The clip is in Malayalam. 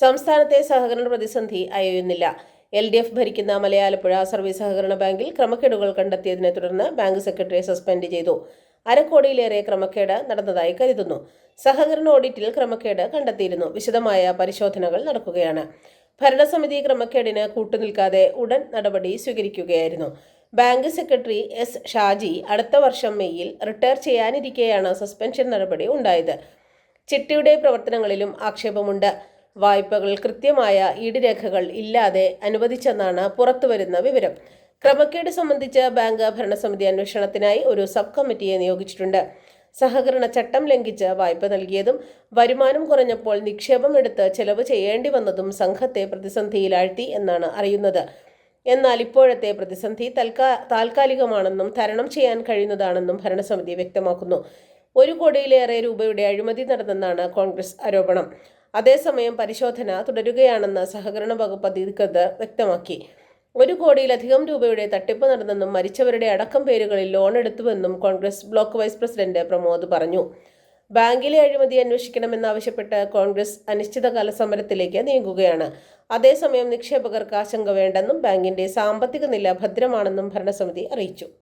സംസ്ഥാനത്തെ സഹകരണ പ്രതിസന്ധി അയയുന്നില്ല. എൽ ഡി എഫ് ഭരിക്കുന്ന മലയാലപ്പുഴ സർവീസ് സഹകരണ ബാങ്കിൽ ക്രമക്കേടുകൾ കണ്ടെത്തിയതിനെ തുടർന്ന് ബാങ്ക് സെക്രട്ടറിയെ സസ്പെൻഡ് ചെയ്തു. അരക്കോടിയിലേറെ ക്രമക്കേട് നടന്നതായി കരുതുന്നു. സഹകരണ ഓഡിറ്റിൽ ക്രമക്കേട് കണ്ടെത്തിയിരുന്നു. വിശദമായ പരിശോധനകൾ നടക്കുകയാണ്. ഭരണസമിതി ക്രമക്കേടിന് കൂട്ടുനിൽക്കാതെ ഉടൻ നടപടി സ്വീകരിക്കുകയായിരുന്നു. ബാങ്ക് സെക്രട്ടറി എസ് ഷാജി അടുത്ത വർഷം മെയ്യിൽ റിട്ടയർ ചെയ്യാനിരിക്കെയാണ് സസ്പെൻഷൻ നടപടി ഉണ്ടായത്. ചിട്ടിയുടെ പ്രവർത്തനങ്ങളിലും ആക്ഷേപമുണ്ട്. വായ്പകൾ കൃത്യമായ ഈടുരേഖകൾ ഇല്ലാതെ അനുവദിച്ചെന്നാണ് പുറത്തുവരുന്ന വിവരം. ക്രമക്കേട് സംബന്ധിച്ച് ബാങ്ക് ഭരണസമിതി അന്വേഷണത്തിനായി ഒരു സബ് കമ്മിറ്റിയെ നിയോഗിച്ചിട്ടുണ്ട്. സഹകരണ ചട്ടം ലംഘിച്ച് വായ്പ നൽകിയതും വരുമാനം കുറഞ്ഞപ്പോൾ നിക്ഷേപം എടുത്ത് ചെലവ് ചെയ്യേണ്ടി വന്നതും സംഘത്തെ പ്രതിസന്ധിയിലാഴ്ത്തി എന്നാണ് അറിയുന്നത്. എന്നാൽ ഇപ്പോഴത്തെ പ്രതിസന്ധി തൽക്കാ താൽക്കാലികമാണെന്നും തരണം ചെയ്യാൻ കഴിയുന്നതാണെന്നും ഭരണസമിതി വ്യക്തമാക്കുന്നു. ഒരു കോടിയിലേറെ രൂപയുടെ അഴിമതി നടന്നെന്നാണ് കോൺഗ്രസ് ആരോപണം. അതേസമയം പരിശോധന തുടരുകയാണെന്ന് സഹകരണ വകുപ്പ് അധികൃതർ വ്യക്തമാക്കി. ഒരു കോടിയിലധികം രൂപയുടെ തട്ടിപ്പ് നടന്നെന്നും മരിച്ചവരുടെ അടക്കം പേരുകളിൽ loan എടുത്തുവെന്നും Congress block vice president Pramod പറഞ്ഞു. ബാങ്കിലെ അഴിമതി അന്വേഷിക്കണമെന്നാവശ്യപ്പെട്ട് കോൺഗ്രസ് അനിശ്ചിതകാല സമരത്തിലേക്ക് നീങ്ങുകയാണ്. അതേസമയം നിക്ഷേപകർക്ക് ആശങ്ക വേണ്ടെന്നും ബാങ്കിന്റെ സാമ്പത്തിക നില ഭദ്രമാണെന്നും ഭരണസമിതി അറിയിച്ചു.